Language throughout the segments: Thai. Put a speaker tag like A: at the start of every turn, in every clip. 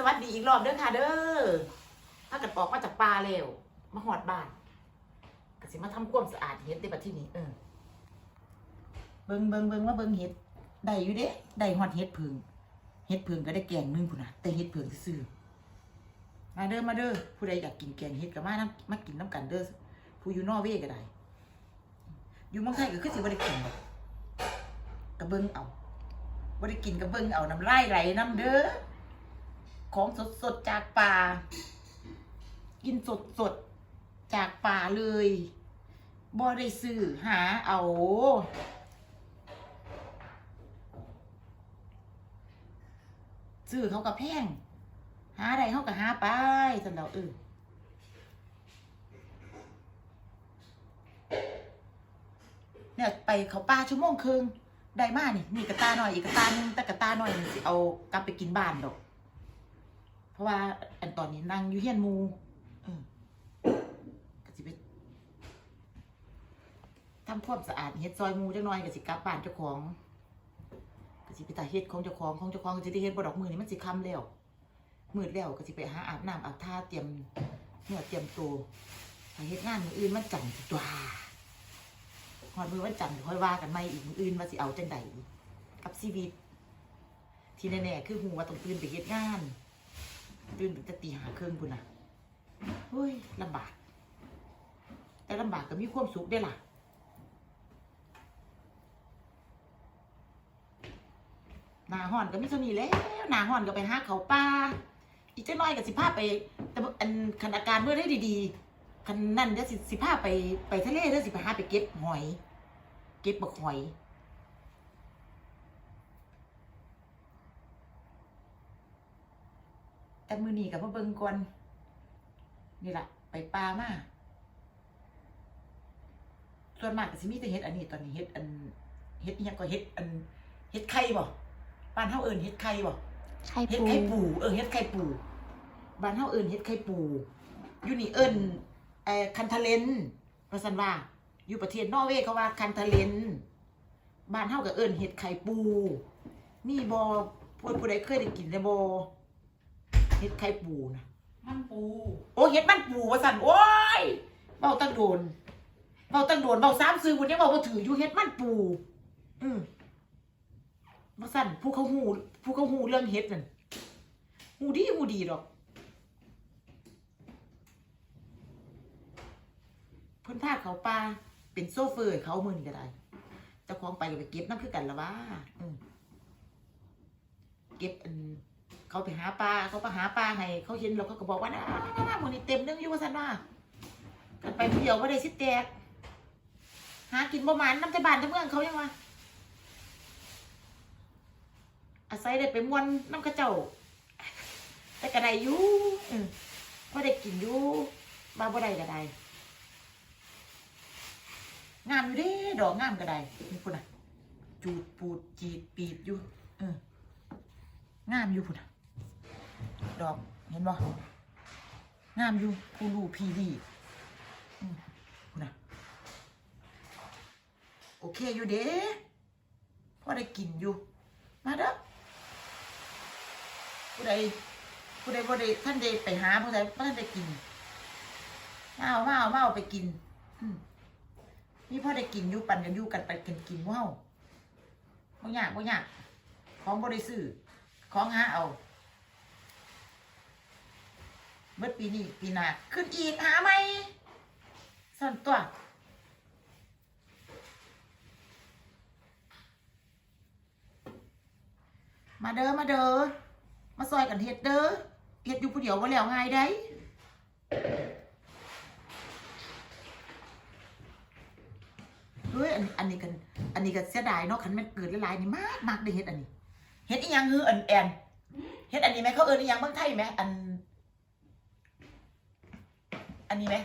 A: สวัสดีอีกรอบเด้อค่ะเด้อถ้าเกิดออกมาจากป่าแล้วมาหอดบ้านกสิมาทำความสะอาดเฮ็ดได้บัดที่นี้เออเบิงเบิงเบิงว่าเบิงเฮ็ดได้อยู่เด้ได้ฮอดเฮ็ดผึ่งเฮ็ดผึ่งก็ได้แกงนึงพุ่นะแต่เฮ็ดผึ่งซื่อมาเด้อมาเด้อผู้ใดอยากกินแกงเฮ็ดก็มานํมากินน้ำกันเด้อผู้อยู่นอร์เวก็ได้อยู่เมืองไทยก็คือสิบ่ได้กินดอกก็เบิงเอาบ่ได้กินก็เบิงเอาน้ำลายไหลน้ำเด้อ ของสดสดๆจากป่า กินสดสดๆจากป่าเลยบ่ได้ซื้อหาเอาซื้อเขากับแพง หาอะไรเขากับหาไปสันเราเออเนี่ยไปเขาป่าชั่วโมงครึ่งได้มานี่นี่กระตาหน่อยอีกกระตาหนึ่งแต่กระตาหน่อยสิเอากลับไปกินบ้านดอก ราะว่าอันตอนนี้นั่งอยู่เฮียนมูเออก็สิไปทำความสะอาดเฮ็ดซอยมูจักหน่อยก็สิกลับบ้านเจ้าของก็สิไปตาเฮ็ดของเจ้าของของเจ้าของก็สิได้เฮ็ดบ่ดอกมือนี่มันสิค่ำแล้วมืดแล้วก็สิไปหาอาบน้ำอาบท่าเตรียมเนื้อเตรียมตัวถ้าเฮ็ดงานมืออื่นมันจันทร์ตัวฮอดมือวันจันทร์ค่อยว่ากันใหม่อีกมืออื่นว่าสิเอาจังใดกับชีวิต ที่แน่ๆคือหูว่าต้องตื่นไปเฮ็ดงาน ตื่นตั้งแต่ตีหาเครื่องพุ่นน่ะเฮ้ยลำบาก แต่ลำบากก็มีความสุขได้ล่ะหนาห่อนก็มีเท่านี้แล้วหนาห่อนก็ไปหาเขาป่าอีกเจ้าน้อยก็สิพาไป แต่อันคันอาการเมื่อได้ดีๆคันนั่นเดี๋ยวสิสิพาไปไปทะเลเดี๋ยวสิไปหาไปเก็บหอย เก็บบักหอย แต่มือนีกับพ่อเบิงก่อนนี่แหละไปปลามาส่วนมากก็สิมีแต่เฮ็ดอันนี้ตอนนี้เฮ็ดอันเฮ็ดอิหยังก็เฮ็ดอันเฮ็ดไข่บ่บ้านเฮาเอิ้นเฮ็ดไข่บ่
B: ไข่
A: เฮ็ด
B: ปู
A: ไข่ปูเออเฮ็ดไข่ปูบ้านเฮาเอิ้นเฮ็ดไข่ปูอยู่นี่เอิ้นเอ่อคันทะเลนว่าซั่นว่า อยู่ประเทศนอร์เวย์เขาว่าคันทะเลนบ้านเฮาก็เอิ้นเฮ็ดไข่ปูมีบ่ผู้ผู้ใดเคยได้กินแล้วบ่ เฮ็ดไข่ปูนะ
C: มันปู
A: โอ้เฮ็ดมันปูว่าสั่นโอ้ยเบาตั้งโดนเบาตั้งโดนเบาสามซื้อวันนี้เบาบ่ถืออยู่เฮ็ดมันปู อืมว่าสั่นผู้เขาหูผู้เขาหูเรื่องเฮ็ดนั่นหูดีหูดีดอกเพิ่นพาเขาปลาเป็นโซเฟอร์ให้เขามือนี่ก็ได้เจ้าของไปก็ไปเก็บนั่นคือกันละว่าอืมเก็บอัน เขาไปหาปลาเขาก็หาปลาให้เขาเห็นเราเขาก็บอกว่าน่าน่าหมดนี่เต็มเรื่องอยู่ว่าสันว่ากันไปผู้เดียวว่าได้สิแตก หากินบ่หมานน้ำใจบานน้ำเมืองเขายังวะอาศัยได้ไปมวนน้ำกระเจ้า แต่กระไดอยู่อืมว่าได้กินอยู่มาบ่ได้กระไดงามอยู่เด้ดอกงามกระไดนี่พุ่นอะจูดปูดจีดปีดอยู่เอองามอยู่พุ่นอะ ดอกเห็นบ่งามอยู่คูรูพีดีนะโอเคอยู่เด้พ่อได้กินอยู่ มาเด้อผู้ใดผู้ใดบ่ได้ท่านใดไปหาผู้ใดท่านได้กินมาเอามาเอามาเอาไปกินมนี่พ่อได้กินอยู่ปั่นกันอยู่กันไปกันกินว้าวบ่ยากบ่ยากของบ่ได้ซื้อของหาเอา เมื่อปีนี้ปีหน้าขึ้นอีกหาไหมสั่นตัวมาเด้อมาเด้อมาซอยกันเฮ็ดเด้อเฮ็ดอยู่ผู้เดียวว่าแล้วง่ายได้เฮ้ยอันอันนี้กัน อันนี้ก็เสียดายเนาะคันมันเกิดหลายๆนี่มากมากได้เฮ็ดอันนี้เฮ็ดอีหยังฮืออันแอนเฮ็ดอันนี้ไหมเขาเอิ้นอีหยังเมืองไทยไหมอัน อันนี้ไหม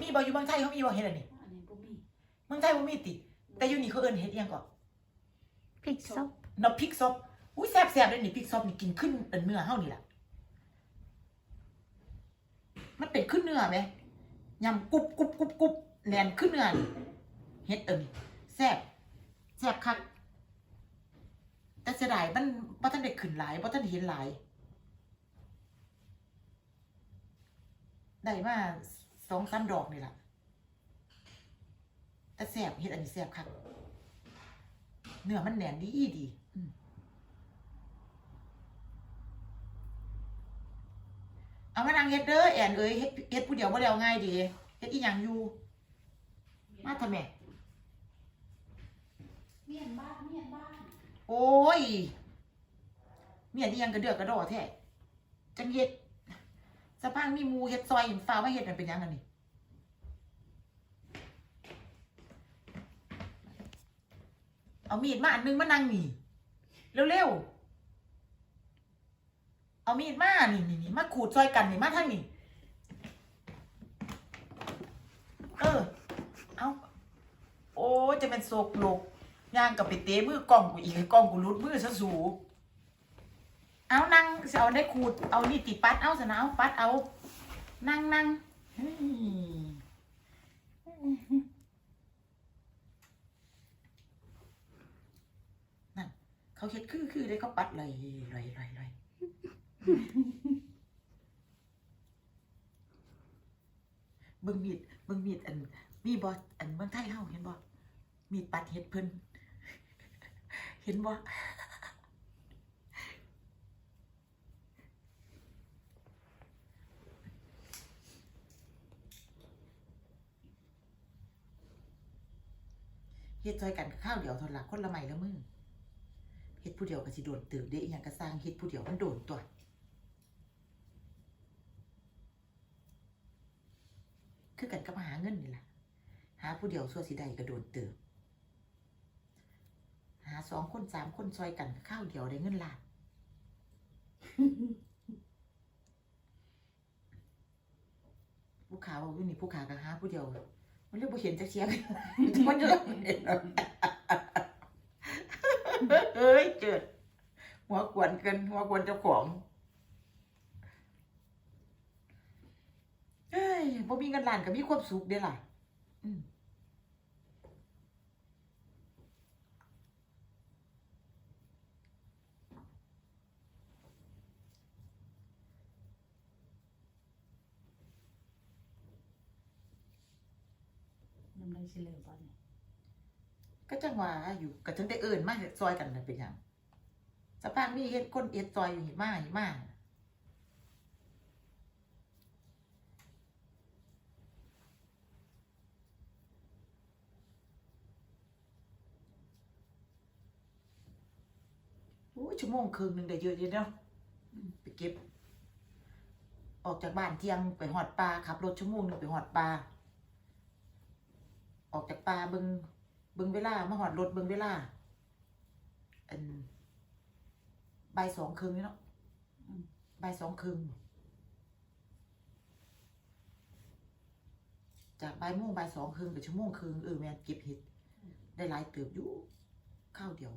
A: มีบอยู่เมืองไทยเขามีบ่เฮ็ดอันนี้
C: อันนี้บ่มี
A: เมืองไทยบ่มีติ แต่อยู่นี่เขาเอิ้นเฮ็ดอิหยังก่อน
B: พริกซบ
A: น้ำพริกซบอุ้ยแซ่บๆเลยนี่พริกซบนี่กินขึ้นอันเนื้อเฮานี่ล่ะมันเป็นขึ้นเนื้อไหมยำกรุบกรุบกรุบกรุบแน่นขึ้นเนื้อนี่เฮ็ดเอิ้นแซ่บแซ่บคักแต่เสียดายมันบ่ทันได้ขึ้นหลายบ่ทันได้เห็นหลาย ได้มาสองสามดอกนี่ล่ะแต่แสบเฮ็ดอันนี้แสบคักเนื้อมันแหนนดีดีอืมเอามานั่งเฮ็ดเด้อแอนเอ้ยเฮ็ดเฮ็ดผู้เดียวบ่แล้วง่ายดีเฮ็ดอีหยังอยู่ มาทำแม่
B: เมียนบ้านเมียนบ้าน
A: โอ้ย เมียนี่ยังกระเดือกกระดอแท้จังเฮ็ดสะพางมีมูเฮ็ดซอยเห็นฟ้าว่าเฮ็ดมันเป็นยังอันนี้เอามีดมาอันนึงมานั่งนี่ เร็วๆ เอามีดมานี่นี่นี่มาขูดซอยกันนี่มาทางนี่ เออ เอาโอ้จะเป็นโศกโลกย่างกับไปเตะมือกล้องกูอีกให้กล้องกูรุดมือซะสู เอานั่งสิเอาได้ขูด เอานี่ติปัดเอาสนะเอาปัดเอา นั่งนั่งนั่นเขาเฮ็ดคือคือได้เขาปัดเลยเลยเลยเลยบิ่งมีดบิ่งมีดอัน มีบออันเมืองไทยเฮาเห็นบ่มีดปัดเฮ็ดเพิ่นเห็นบ่ เฮ็ดซอยกันข้าวเดียวเทนละคนละไม้ละมือเฮ็ดผู้เดียวก็สิโดนตื่นเด้อีหยังก็สร้างเฮ็ดผู้เดียวมันโดนตัวคือกันกับหาเงินนี่ล่ะ หาผู้เดียวชั่วสิได้ก็โดนเติบหาสองคนสามคนซอยกันข้าวเดียวได้เงินล้านผู้ขาบอกว่านี่ผู้ขากันหาผู้เดียว มันเรียกผู้เห็นจะเชียงมันจะเห็นเฮ้ยเจิดหัวกวนเกินหัวกวนเจ้าของเฮ้ยพอมีเงินล้านก็มีความสุขเด้อล่ะำ
B: ได้สิเลยบ้านย
A: ก็จังหว่าอยู่ก็ถึงได้เอิญมาเฮ็ดซอยกันน่ะเป็นหยังสะพางมีเฮ็ดคนเอ็ดซอยอยู่หิมาหิมาโอ้ยชั่วโมงครึ่งหนึงได้เยอะอยู่เนาะไปเก็บ ออกจากบ้านเที่ยงไปหอดปลาขับรถชั่วโมงหนึงไปหอดปลา ออกจากปลาเบิงเบิงเวลามาหอดรถเบิงเวลาอันบสองครึ่งนี่เนาะอืมบ่ายสองครึ่งจากบ่ายโมงบ่ายสองครึ่งไปชั่วโมงครึ่งเออแม่นเก็บเห็ด ได้หลายเติบอยู่ข้าวเดียว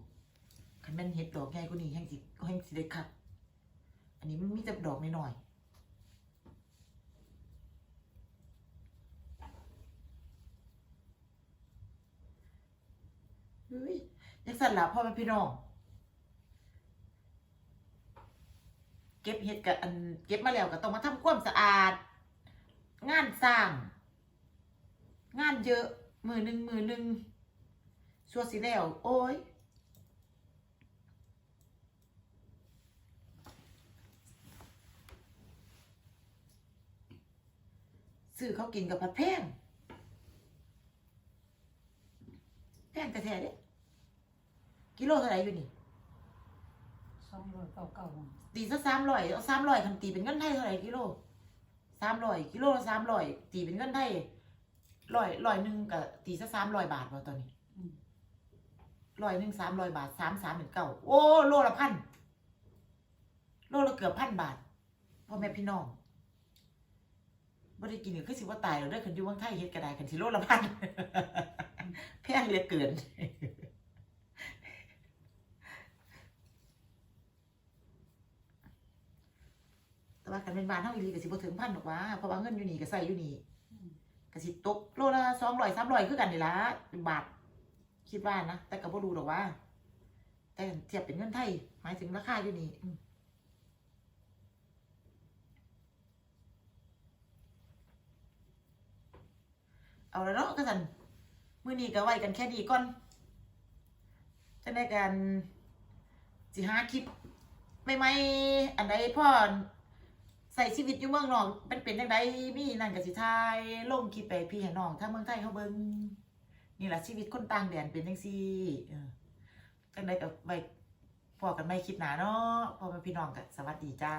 A: คันแม่นเห็ดดอกใหญ่กว่านี้แห้งสิแห้งสิได้คักอันนี้มันมีแต่ดอกน้อยๆเฮ้ยยังสั่นละพ่อแม่พี่น้อง เก็บเห็ดกับอันเก็บมาแล้วก็ต้องมาทำความสะอาด งานสร้าง งานเยอะ มือหนึ่งมือหนึ่งชัวสิแล้ว โอ้ยซื้อเขากินกับผัดแพงแพงแต่แท้เด้ กิโลเท่าไหร่อยู่นี่
B: สองร้อยเก้าเก้า
A: ตีซะสามร้อยเอาสามร้อยคันตีเป็นเงินไทยเท่าไหร่กิโลสามร้อยกิโลละสามร้อยตีเป็นเงินไทยร้อยร้อยหนึ่งกับตีซะสามร้อยบาทว่าตอนนี้ร้อยหนึ่งสามร้อยบาทสามสามเป็นเก้าโอ้โลละพันโลละเกือบพันบาทพ่อแม่พี่น้องบ่ได้กินก็คือสิว่าตายแล้วเด้อคันอยู่เมืองไทยเฮ็ดก็ได้คันสิโลละพันแพงเหลือเกิน แต่ ว่ากันเป็นบ้านเฮาอีหลีก็สิบ่ถึงพันหรอกว่าเพราะว่าเงินอยู่นี่ก็ใส่อยู่นี่ก็สิตกโลละ200 300คือกันนี่ล่ะบาทคิดว่านะแต่ก็บ่รู้ดอกว่า แต่เทียบเป็นเงินไทย หมายถึงราคาอยู่นี่เอาแล้วเนาะก็สันมื้อนี้ก็ไว้กันแค่นี้ก่อนจะได้กันสิหาคลิปใหม่อันใดพ่อ ใส่ชีวิตอยู่เมืองนอกเป็นเป็นจังไดมีนั่นก็สิทายลงคลิปไปพี่ให้น้องถ้าเมืองไทยเขาเบิ่งนี่แหละชีวิตคนต่างแดนเป็นจังซี่จังไดก็ไว้พอกันไม่คลิปหนาเนาะพอแม่พี่น้องก็สวัสดีจ้า